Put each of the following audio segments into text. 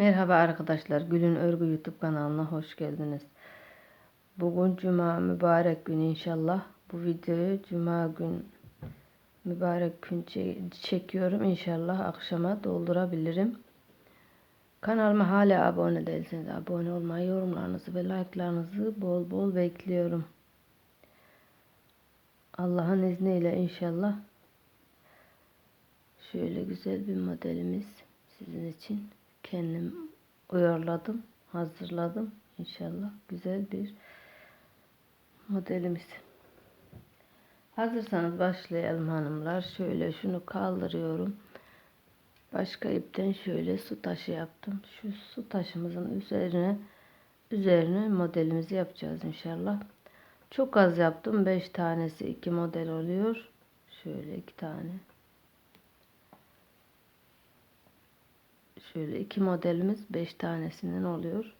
Merhaba arkadaşlar, Gül'ün Örgü YouTube kanalına hoş geldiniz. Bugün Cuma mübarek gün inşallah. Bu videoyu Cuma gün mübarek gün çe- çekiyorum. İnşallah akşama doldurabilirim. Kanalıma hala abone değilseniz abone olmayı, yorumlarınızı ve like'larınızı bol bol bekliyorum. Allah'ın izniyle inşallah şöyle güzel bir modelimiz sizin için kendim uyarladım, hazırladım. İnşallah güzel bir modelimiz. Hazırsanız başlayalım hanımlar. Şöyle şunu kaldırıyorum. Başka ipten şöyle su taşı yaptım. Şu su taşımızın üzerine üzerine modelimizi yapacağız inşallah. Çok az yaptım. 5 tanesi 2 model oluyor. Şöyle 2 tane. Şöyle iki modelimiz 5 tanesinden oluyor.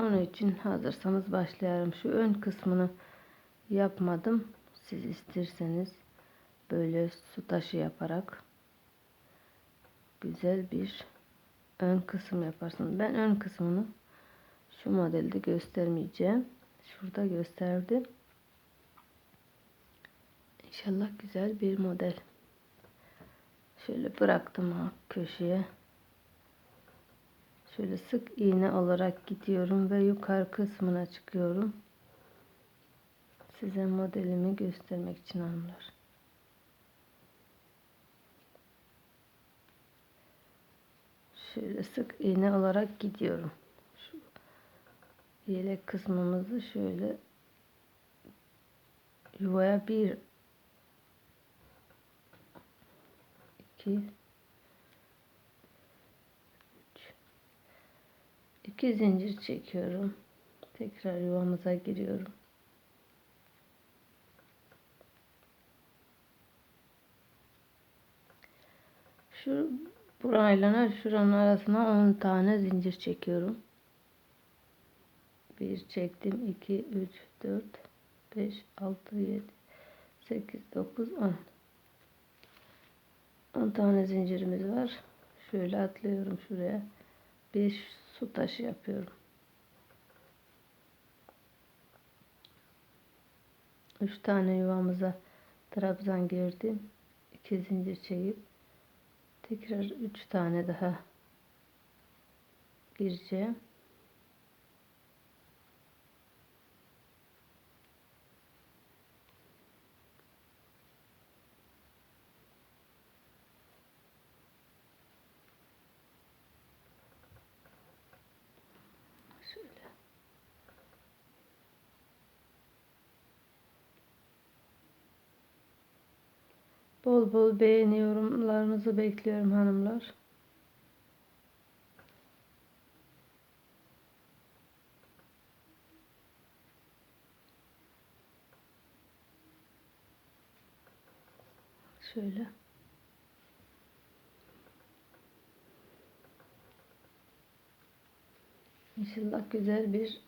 Onun için hazırsanız başlayalım. Şu ön kısmını yapmadım. Siz isterseniz böyle su taşı yaparak güzel bir ön kısım yaparsınız. Ben ön kısmını şu modelde göstermeyeceğim. Şurada gösterdim. İnşallah güzel bir model. Şöyle bıraktım köşeye. Şöyle sık iğne olarak gidiyorum ve yukarı kısmına çıkıyorum. Size modelimi göstermek için hanımlar. Şöyle sık iğne olarak gidiyorum. Şu yelek kısmımızı şöyle yuvaya bir 2 2 zincir çekiyorum. Tekrar yuvamıza giriyorum. Şu burayla şuranın arasına 10 tane zincir çekiyorum. 1 çektim. 2 3 4 5 6 7 8 9 10 10 tane zincirimiz var. Şöyle atlıyorum şuraya. Bir su taşı yapıyorum. 3 tane yuvamıza trabzan girdim. 2 zincir çekip tekrar 3 tane daha gireceğim. Şöyle. Bol bol beğeni yorumlarınızı bekliyorum hanımlar. Şöyle. İnşallah güzel bir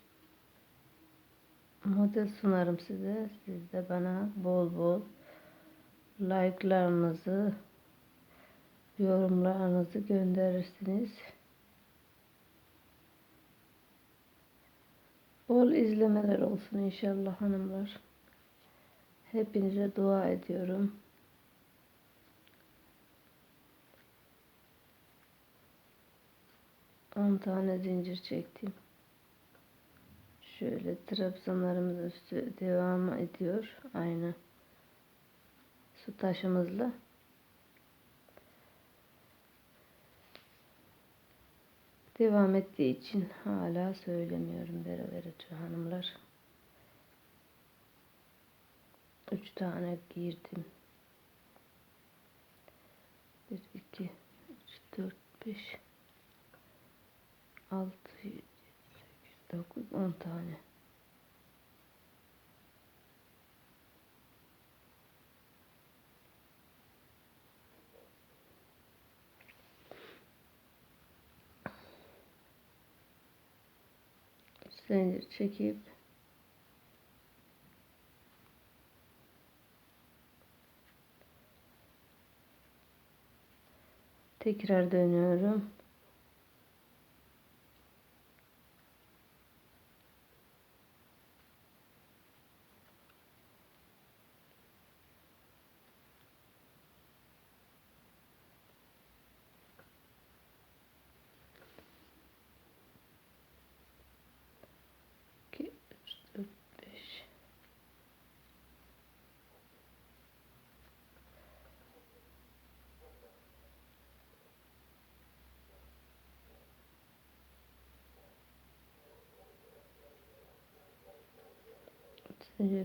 model sunarım size. Siz de bana bol bol like'larınızı, yorumlarınızı gönderirsiniz. Bol izlemeler olsun inşallah hanımlar. Hepinize dua ediyorum. On tane zincir çektim. Şöyle trabzanlarımız üstü devam ediyor. Aynı su taşımızla. Devam ettiği için hala söylemiyorum beraber hanımlar. Üç tane girdim. Bir, iki, üç, dört, beş, altı, yedi, sekiz, dokuz, on tane. Zincir çekip tekrar dönüyorum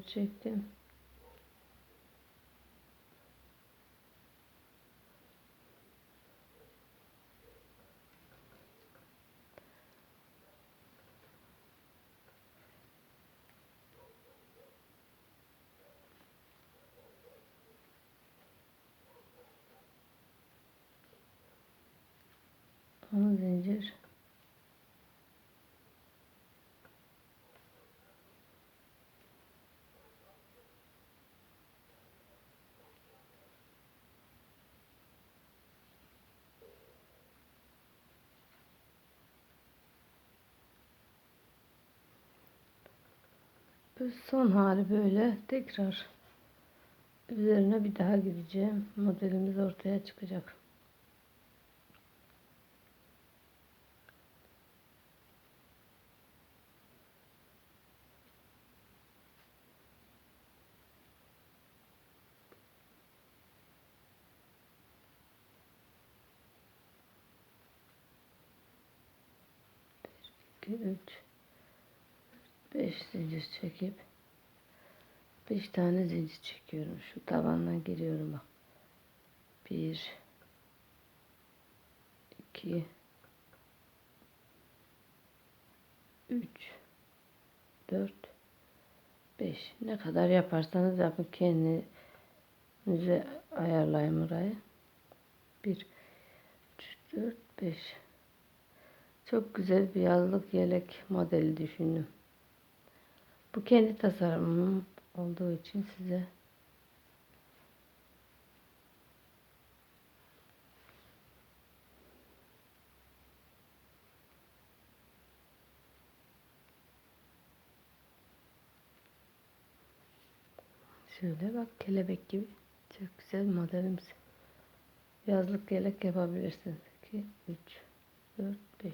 çektim. On zincir. Son hali böyle tekrar üzerine bir daha gideceğim. Modelimiz ortaya çıkacak. Bir, üç, 5 zincir çekip 5 tane zincir çekiyorum. Şu tabandan giriyorum bak. 1 2 3 4 5 ne kadar yaparsanız yapın kendinize ayarlayın burayı. 1 3 4 5 çok güzel bir yazlık yelek modeli düşündüm. Bu kendi tasarımım olduğu için size Şöyle bak kelebek gibi çok güzel modelimiz. Yazlık yelek yapabilirsiniz. 2, 3, 4, 5.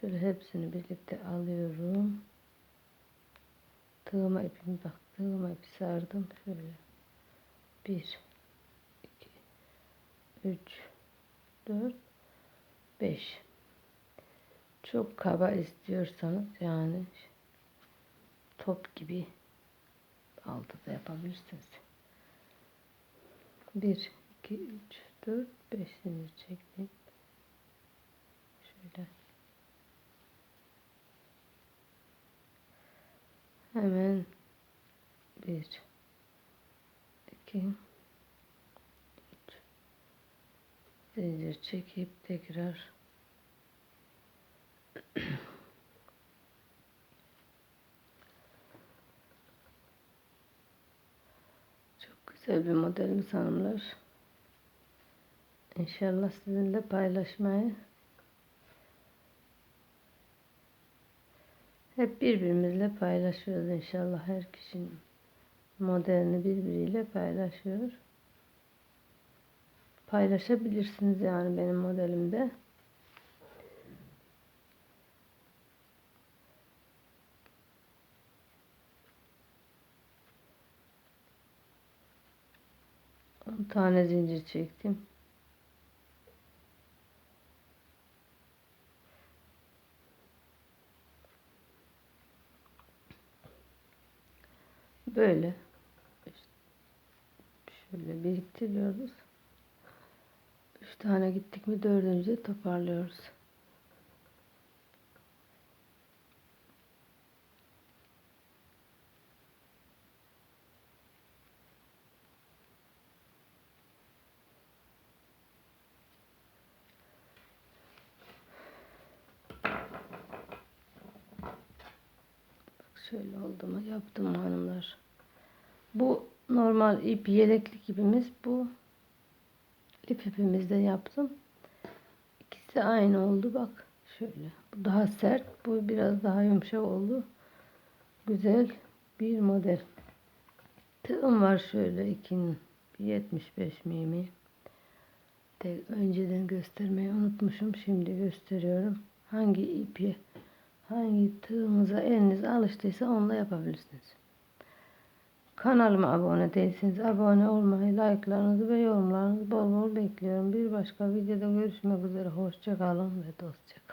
Şöyle hepsini birlikte alıyorum. Tığıma ipimi bak tığıma ipi sardım şöyle. 1 2 3 4 5 Çok kaba istiyorsanız yani top gibi altıda yapabilirsiniz. 1 2 3 4 5 zincir çektim. Şöyle Hemen bir, iki, üç, zincir çekip tekrar çok güzel bir modelimiz hanımlar. İnşallah sizinle paylaşmayı Hep birbirimizle paylaşıyoruz inşallah. Her kişinin modelini birbiriyle paylaşıyor. Paylaşabilirsiniz yani benim modelimde. Tane zincir çektim. Böyle. Şöyle biriktiriyoruz. Üç tane gittik mi dördüncü toparlıyoruz. Şöyle oldu mu yaptım hanımlar. Bu normal ip yeleklik ipimiz bu. İp ipimizden yaptım. İkisi aynı oldu bak. Şöyle. Bu daha sert. Bu biraz daha yumuşak oldu. Güzel bir model. Tığım var şöyle 2'nin 75 mimi. Tek önceden göstermeyi unutmuşum. Şimdi gösteriyorum. Hangi ipi hangi tığınıza eliniz alıştıysa onunla yapabilirsiniz. Kanalıma abone değilseniz abone olmayı, like'larınızı ve yorumlarınızı bol bol bekliyorum. Bir başka videoda görüşmek üzere. Hoşçakalın ve dostça